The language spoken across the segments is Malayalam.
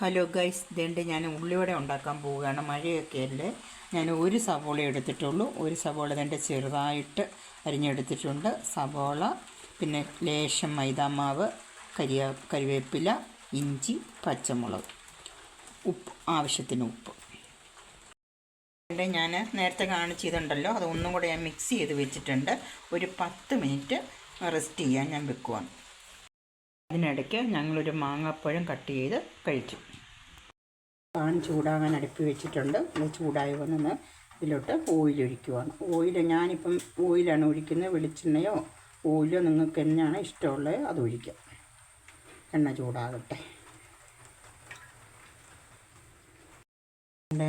ഹലോ ഗൈസ് ഇതേണ്ട ഞാൻ ഉള്ളിവട ഉണ്ടാക്കാൻ പോവുകയാണ്. മഴയൊക്കെ അല്ലേ? ഞാൻ ഒരു സവോള എടുത്തിട്ടുള്ളൂ. ഒരു സവോള ഇതേണ്ട ചെറുതായിട്ട് അരിഞ്ഞെടുത്തിട്ടുണ്ട്. സവോള പിന്നെ ലേശം മൈദാമാവ് കരിയ കരിവേപ്പില ഇഞ്ചി പച്ചമുളക് ഉപ്പ് ആവശ്യത്തിന് ഉപ്പ്. ഞാൻ നേരത്തെ കാണിച്ചതുണ്ടല്ലോ അത് ഒന്നും കൂടെ ഞാൻ മിക്സ് ചെയ്ത് വെച്ചിട്ടുണ്ട്. ഒരു പത്ത് മിനിറ്റ് റെസ്റ്റ് ചെയ്യാൻ ഞാൻ വെക്കുവാണ്. അതിനിടയ്ക്ക് ഞങ്ങളൊരു മാങ്ങാപ്പഴം കട്ട് ചെയ്ത് കഴിച്ചു പാൻ ചൂടാകാൻ അടുപ്പി വെച്ചിട്ടുണ്ട്. അത് ചൂടായി വന്ന് ഇതിലോട്ട് ഓയിൽ ഒഴിക്കുവാണ് ഓയിൽ ഞാനിപ്പം ഓയിലാണ് ഒഴിക്കുന്നത്. വെളിച്ചെണ്ണയോ ഓയിലോ നിങ്ങൾക്ക് എന്നാണ് ഇഷ്ടമുള്ളത് അത് ഒഴിക്കാം. എണ്ണ ചൂടാകട്ടെ.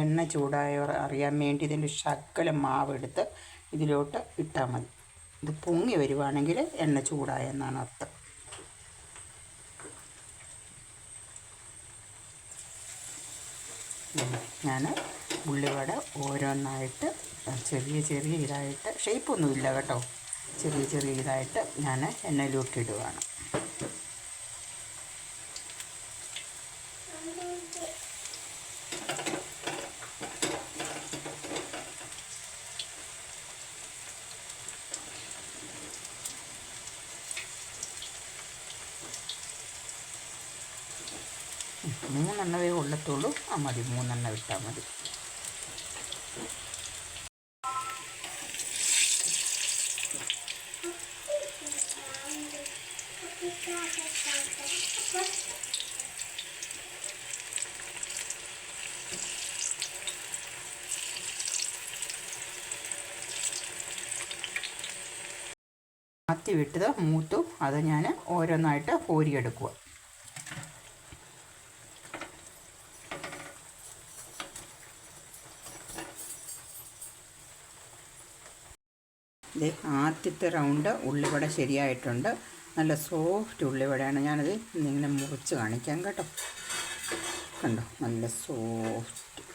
എണ്ണ ചൂടായ അറിയാൻ വേണ്ടി ഇതിന്റെ ശക്കലം മാവ് എടുത്ത് ഇതിലോട്ട് ഇട്ടാൽ മതി. ഇത് പൊങ്ങി വരുവാണെങ്കിൽ എണ്ണ ചൂടായെന്നാണ് അർത്ഥം. ഞാൻ ഉള്ളിവട ഓരോന്നായിട്ട് ചെറിയ ചെറിയ ഇതായിട്ട് ഷേപ്പൊന്നുമില്ല കേട്ടോ. ചെറിയ ചെറിയ ഇതായിട്ട് ഞാൻ എണ്ണയിലോട്ട് മൂന്നെണ്ണവേ ഉള്ളത്തുള്ളൂ. ആ മതി മൂന്നെണ്ണം ഇട്ടാൽ മതി. മത്തി വിട്ടത് മൂത്തു അത് ഞാൻ ഓരോന്നായിട്ട് കോരിയെടുക്കുക ഇത് ആദ്യത്തെ റൗണ്ട് ഉള്ളിവട ശരിയായിട്ടുണ്ട്. നല്ല സോഫ്റ്റ് ഉള്ളിവടയാണ്. ഞാനത് ഇങ്ങനെ മുറിച്ച് കാണിക്കാം കേട്ടോ. കണ്ടോ? നല്ല സോഫ്റ്റ്.